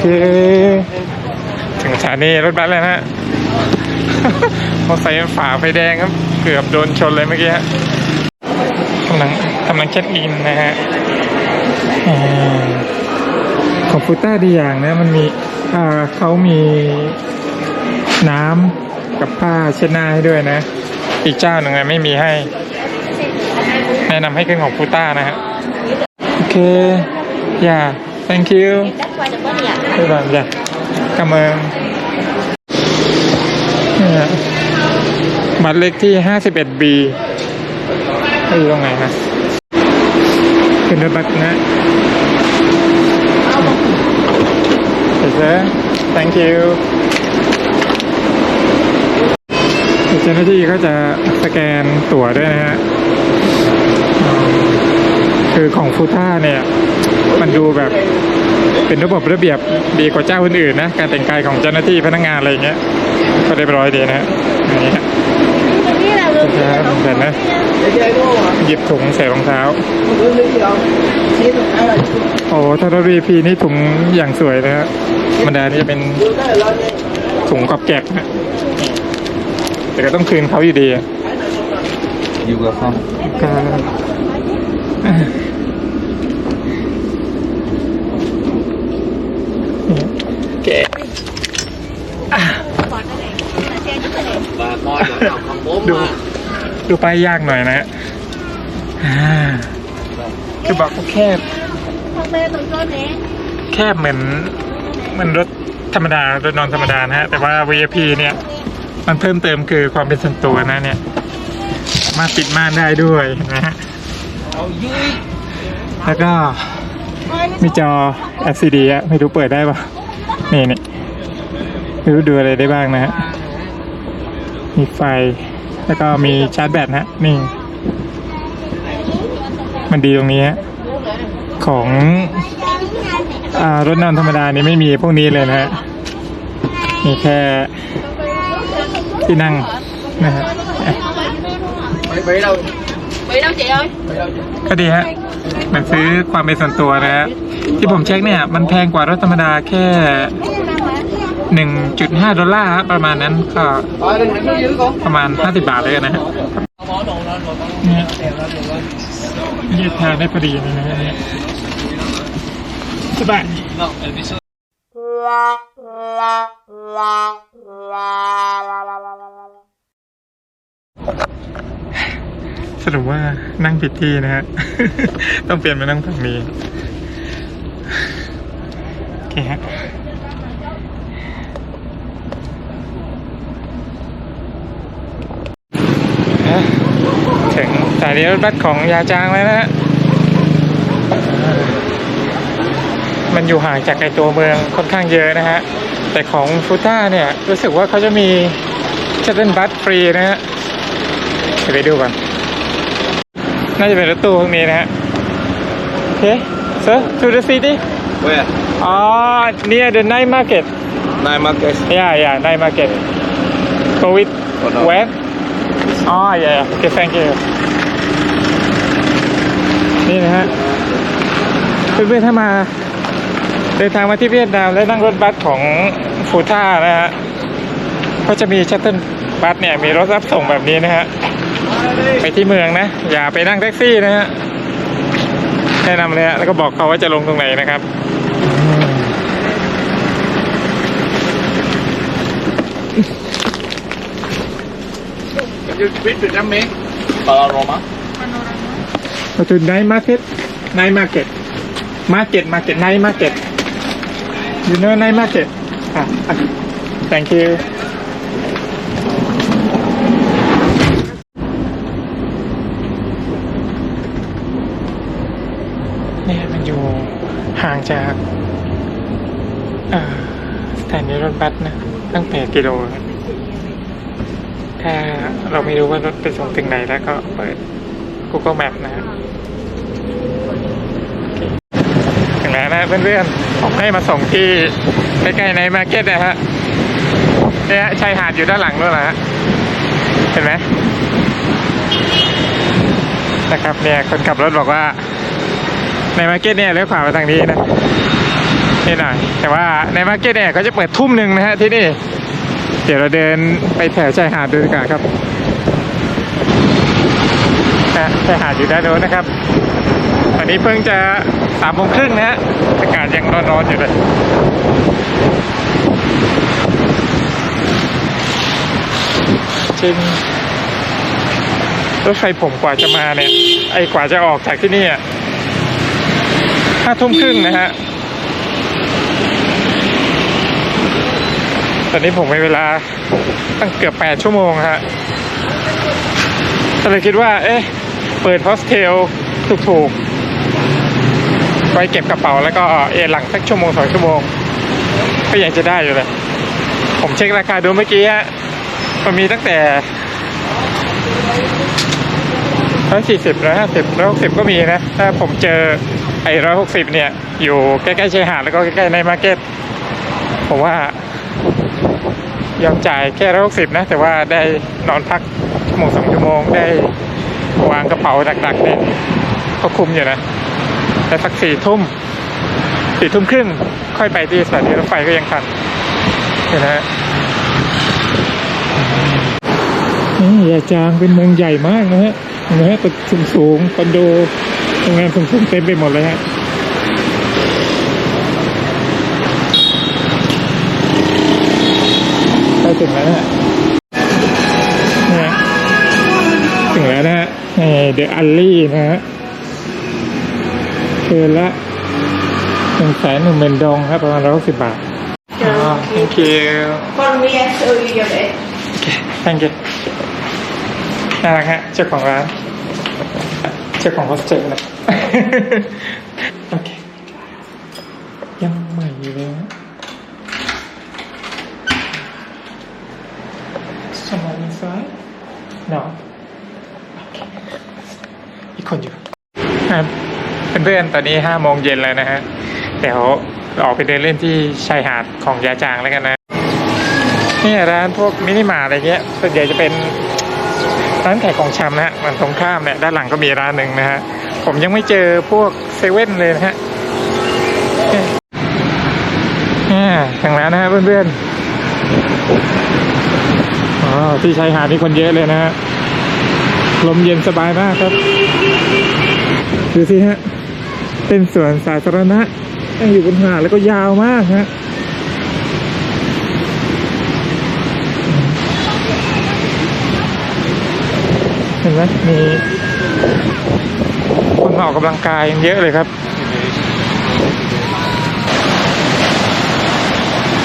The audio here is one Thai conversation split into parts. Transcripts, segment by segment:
เค ถึงสถานีรถบัสแล้วนะฮะมอไซค์ฝ่าไฟแดงครับ เกือบโดนชนเลยเมื่อกี้ฮะกำลังกำลังเช็คอินนะฮะอ่าของฟูต้าดีอย่างนะ มันมีอ่าเขามีน้ำกับผ้าเช็ดหน้าให้ด้วยนะ อีกเจ้าหนึ่งอะไม่มีให้ แนะนำให้ขึ้นของฟูต้านะฮะ โอเคอย่า thank you That's why the body ạ. ไม่บานจ้ะกำเมืองเนี่ยบัตรเลขที่ 51B อยู่ตรงไหนนะเป็นรถบัสนะเดี๋ยวเจ้ thank you เจ้าหน้าที่ก็จะสแกนตั๋วด้วยนะฮะ คือของฟูท่าเนี่ย มันดูแบบ เป็นระบบระเบียบดีกว่าเจ้าอื่นๆนะ การแต่งกายของเจ้าหน้าที่พนักงานอะไรอย่างเงี้ย ก็เรียบร้อยดีนะฮะอย่างเงี้ย Cái là luôn. ครับเห็นนะหยิบถุงใส่รองเท้า โอ้ถ้ารถวีพีนี่ถุงอย่างสวยนะฮะธรรมดานี่จะเป็นถุงกรอบแกบนะแต่ก็ต้องคืนเขาอยู่ดีอะอยู่กับเขา ก็แกะ bà coi chỗ nào không bốn ดูดูป้ายยากหน่อยนะฮะอ่าคือบอกว่าแคบ Không bê tụi con nè. แคบเหมือนเหมือนรถธรรมดา รถนอนธรรมดานะฮะ แต่ว่า VIP เนี่ย มันเพิ่มเติมคือความเป็นส่วนตัวนะเนี่ย สามารถปิดม่านได้ด้วยนะฮะแล้วก็มีจอ LCD อะไม่รู้เปิดได้ปะ นี่นี่ไม่รู้ดูอะไรได้บ้างนะฮะ มีไฟ แล้วก็มีชาร์จแบตนะฮะ นี่ มันดีตรงนี้ฮะ ของอารถนอนธรรมดานี่ไม่มีพวกนี้เลยนะฮะ มีแค่ที่นั่งนะฮะ mấy mấy đâu Bị đâu chị ơi? ก็ดีฮะเห มันซื้อความเป็นส่วนตัวนะฮะที่ผมเช็คเนี่ย มันแพงกว่ารถธรรมดาแค่หนึ่งจุดห้าดอลลาร์ฮะประมาณนั้นก็ประมาณห้าสิบบาทเลยนะฮะเนี่ยยืดทางได้พอดีนะฮะเนี่ยสบายส รุปว่านั่งผิดที่นะฮะ ต้องเปลี่ยนมานั่งฝั่งนี้ โอเคฮะถึงสถานีรถบัสของยาจางแล้วนะฮะ มันอยู่ห่างจากไอตัวเมืองค่อนข้างเยอะนะฮะ แต่ของฟูต้าเนี่ย รู้สึกว่าเขาจะมีชัตเติลบัสฟรีนะฮะ ไปดูก่อน น่าจะเป็นรถตู้พวกนี้นะฮะโอเค sir to the city where อ๋อ near the night market nine market yeah yeah night market go with Oh, no. where อ๋อ yeah yeah okay thank you นี่นะฮะเพื่อนๆถ้ามา เดินทางมาที่เวียดนามและนั่งรถบัสของฟูท่านะฮะก็จะมีชัตเติลบัสเนี่ยมีรถรับส่งแบบนี้นะฮะ ไปที่เมืองนะ อย่าไปนั่งแท็กซี่นะฮะแนะนำเลยฮะแล้วก็บอกเขาว่าจะลงตรงไหนนะครับ you speak Việt Nam mấy Panorama Go to night market. Night market. Market, market, night market. You know night market? Ah, ah. Thank you. เนี่ยมันอยู่ ห่างจากสถานีรถบัสนะตั้งแปดกิโล ถ้าเราไม่รู้ว่ารถไปส่งถึงไหนแล้วก็เปิด Google Map นะถึงแล้วนะเพื่อนๆ ผมให้มาส่งที่ใกล้ๆในมาร์เก็ตนะฮะเนี่ยฮะชายหาดอยู่ด้านหลังด้วยนะฮะ เห็นไหมนะครับเนี่ยคนขับรถบอกว่า ในมาร์เก็ตเนี่ยเลี้ยวขวาไปทางนี้นะนิดหน่อยแต่ว่าในมาร์เก็ตเนี่ยเขาจะเปิดทุ่มหนึ่งนะฮะที่นี่ เดี๋ยวเราเดินไปแถวชายหาดดูดีกว่าครับนะชายหาดอยู่ด้านโน้นนะครับตอนนี้เพิ่งจะสามโมงครึ่งนะฮะอากาศยังร้อนๆอยู่เลยจริงรถไฟผมกว่าจะมาเนี่ย ไอ้กว่าจะออกจากที่นี่อะาทุ่มครึ่งนะฮะ ตอนนี้ผมมีเวลาตั้งเกือบแปดชั่วโมงฮะก็เลยคิดว่า เอ๊ะ เปิดโฮสเทลถูกๆไว้เก็บกระเป๋าแล้วก็เอหลังสักชั่วโมงสองชั่วโมง ก็ยังจะได้อยู่เลย ผมเช็คราคาดูเมื่อกี้ฮะ มันมีตั้งแต่ร้อยสี่สิบร้อยห้าสิบร้อยหกสิบก็มีนะ ถ้าผมเจอ ไอ้ร้อยหกสิบเนี่ย อยู่ใกล้ๆชายหาดแล้วก็ใกล้ๆในมาร์เก็ตผมว่ายอมจ่ายแค่ร้อยหกสิบนะ แต่ว่าได้นอนพักชั่วโมงสองชั่วโมงได้วางกระเป๋าหนักๆเนี่ยก็คุ้มอยู่นะแต่สักสี่ทุ่มสี่ทุ่มครึ่งค่อยไปที่สถานีรถไฟก็ยังทันเห็นไหมฮะนี่ยาจางเป็นเมืองใหญ่มากนะฮะเห็นไหมฮะตึกสูงสูงๆคอนโด โรงแรมสูงสูงๆเต็มไปหมดเลยฮะใกล้ถึงแล้วนะฮะเนี่ยถึงแล้วนะฮะเดอะอัลลี่นะฮะคืนละหนึ่งแสนหนึ่งหมื่นดองครับประมาณร้อยสิบบาทอ๋อ thank you Con mi em show you your bed. โอเค thank you น่ารักฮะเจ้าของร้าน เจ้าของโฮสเทลนะโอเค ยังใหม่อยู่เลยนะ Someone inside? No. โอเคอีกคนอยู่ครับเพื่อนๆตอนนี้ห้าโมงเย็นแล้วนะฮะเดี๋ยวออกไปเดินเล่นที่ชายหาดของยาจางแล้วกันนะนี่ร้านพวกมินิมาร์อะไรเงี้ยส่วนใหญ่จะเป็น ร้านขายของชำนะฮะมันตรงข้ามเนี่ยด้านหลังก็มีร้านหนึ่งนะฮะผมยังไม่เจอพวกเซเว่นเลยนะฮะนี่ยทางร้านนะฮะเพื่อนๆอ๋อที่ชายหาดนี่คนเยอะเลยนะฮะลมเย็นสบายมากครับดูสิฮะเป็นสวนสาธารณะตั้งอยู่บนหาดแล้วก็ยาวมากฮะ เห็นไหมมีคนมาออกกำลังกายเยอะเลยครับ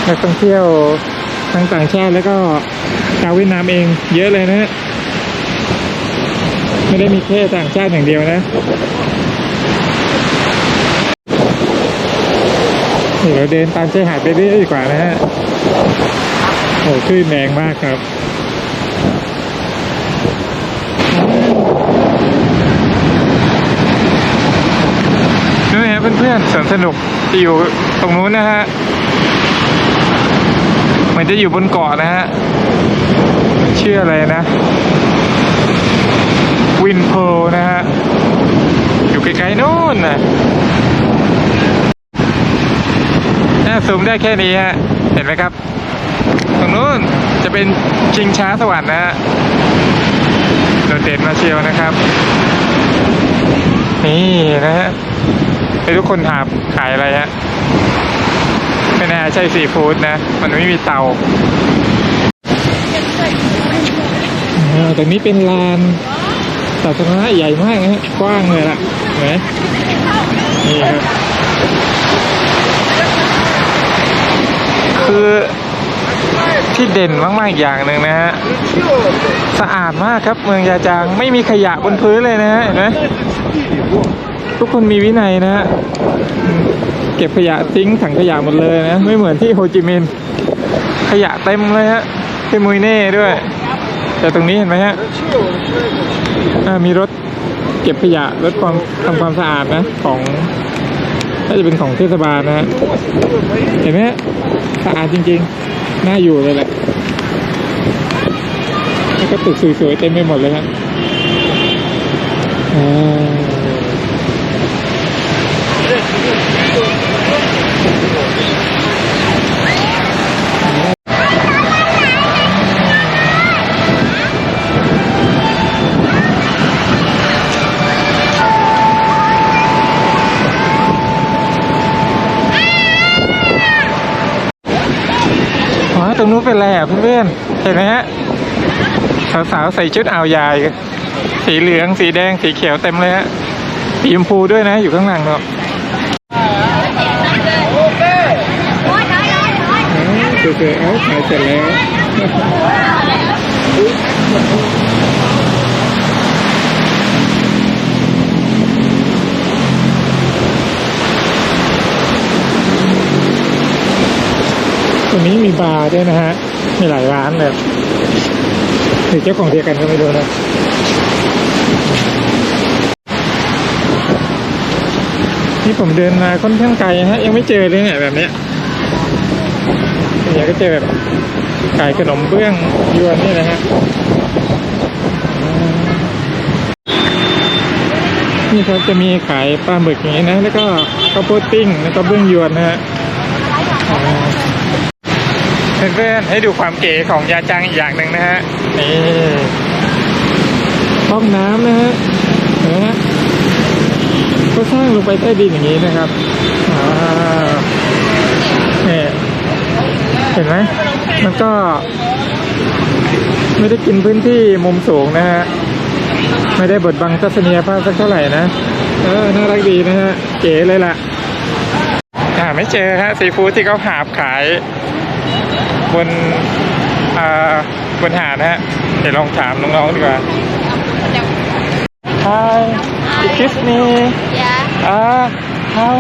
นักท่องเที่ยวทั้งต่างชาติแล้วก็ชาวเวียดนามเองเยอะเลยนะฮะไม่ได้มีแค่ต่างชาติอย่างเดียวนะเดี๋ยวเดินตามชายหาดไปเรื่อยดีกว่านะฮะโอ้คลื่นแรงมากครับ นี่ฮะเพื่อนสวนสนุกที่อยู่ตรงนู้นนะฮะเหมือนจะอยู่บนเกาะนะฮะชื่ออะไรนะ วินโพนะฮะ อยู่ไกลๆนู่นนะน่าซูมได้แค่นี้ฮะ เห็นไหมครับ ตรงนู้นจะเป็นชิงช้าสวรรค์นะฮะโดดเด่นมาเชียวนะครับ นี่นะฮะ ให้ทุกคนถามขายอะไรฮะไม่น่ใช่ซีฟู้ดนะ มันไม่มีเตาอ่าตรงนี้เป็นลานสาธารณะใหญ่มากนะฮะกว้างเลยล่ะเห็นไหมนี่ครับคือที่เด่นมาก ๆอีกอย่างหนึ่งนะฮะ สะอาดมากครับเมืองยาจางไม่มีขยะบนพื้นเลยนะฮะเห็นไหม ทุกคนมีวินัยนะฮะเก็บขยะทิ้งถังขยะหมดเลยนะ ไม่เหมือนที่โฮจิมินห์ขยะเต็มเลยฮะที่มุยเน่ด้วย แต่ตรงนี้เห็นไหมฮะอ่ามีรถเก็บขยะรถความทำความสะอาดนะของน่าจะเป็นของเทศบาลนะฮะเห็นไหมสะอาดจริงๆ น่าอยู่เลยแหละแล้วก็ตึกสวยๆเต็มไปหมดเลยฮะอ่า ตรงนู้นเป็นอะไรอะเพื่อนๆเห็นไหมฮะสาวๆใส่ชุดอ่าวยาย สีเหลืองสีแดงสีเขียวเต็มเลยฮะสีชมพูด้วยนะอยู่ข้างหลังเนาะคือคือเอาขายเสร็จแล้ว ตรงนี้มีบาร์ด้วยนะฮะ มีหลายร้านเลยหรือเจ้าของเดียวกันก็ไม่รู้นะนี่ผมเดินมาค่อนข้างไกลฮะ ยังไม่เจอเลยเนี่ยแบบเนี้ยเนี่ยก็เจอแบบขายขนมเบื้องยวนนี่นะฮะนี่ครับจะมีขายปลาหมึกอย่างนี้นะ แล้วก็ข้าวโพดปิ้งแล้วก็เบื้องยวนนะฮะ เพื่อนๆให้ดูความเก๋ของยาจังอีกอย่างหนึ่งนะฮะนี่ห้องน้ำนะฮะเห็นไหมฮะก็สร้างลงไปใต้ดินอย่างนี้นะครับอ่าเนี่ยเห็นไหมมันก็ ไม่ได้กินพื้นที่มุมสูงนะฮะไม่ได้บดบังทัศนียภาพสักเท่าไหร่นะเออน่ารักดีนะฮะเก๋เลยล่ะอ่าไม่เจอฮะซีฟู้ดที่เขาหาบขาย บนอ่าบนหาดนะฮะ เดี๋ยวลองถามน้องๆดีกว่า Hi excuse me Yeah. uh how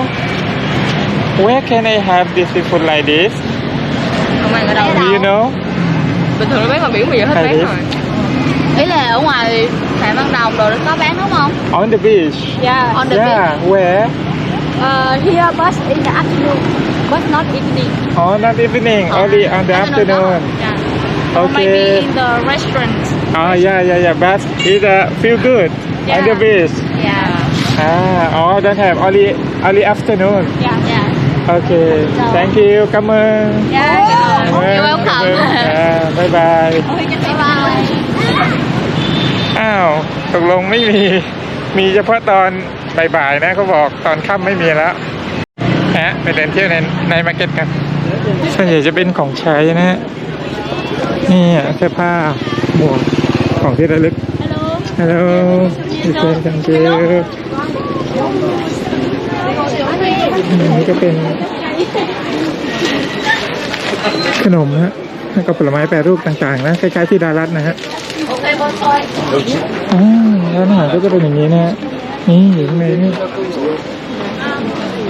where can I have this seafood like this Ở ngoài ở đâu? do you know Bình thường nó bán ngoài biển bây giờ hết Hay bán đi. rồi. Ý là ở ngoài Phạm Văn Đồng đồ nó có bán đúng không? on the beach Yeah. On the yeah where Uh, here bus in the afternoon, but not evening. oh not evening only on the afternoon Yeah. Or maybe okay in the restaurant. oh yeah yeah yeah but it uh, feel good on the Yeah. beach Yeah. ah oh don't have only only afternoon Yeah. Yeah. okay thank you ขอบคุณ Yeah. You're welcome. อ่าบ๊ายบาย Bye bye. อ้าวตกลงไม่มี มีเฉพาะตอน บ่ายๆนะเขาบอกตอนค่ำไม่มีแล้วฮะไปเดินเที่ยวในในมาร์เก็ตกันส่วนใหญ่จะเป็นของใช้นะฮะนี่อะเสื้อผ้าหมวกของที่ระลึกฮัลโหลดีเจนกันเจอนี่ก็เป็นขนมฮะแล้วก็ผลไม้แปรรูปต่างๆ นะคล้ายๆที่ดารัตนะฮะอ่าร้านอาหารก็จะเป็นอย่างนี้นะฮะ นี่อยู่ข้างในนี่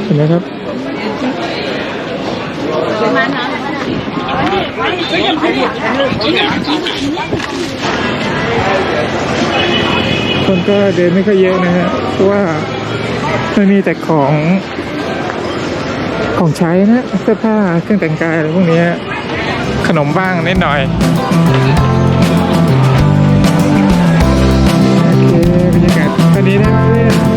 เห็นไหมครับคนก็เดินไม่ค่อยเยอะนะฮะเพราะว่ามันมีแต่ของของใช้นะเสื้อผ้าเครื่องแต่งกายอะไรพวกนี้ขนมบ้างนิดหน่อย นี้นะเพื่อน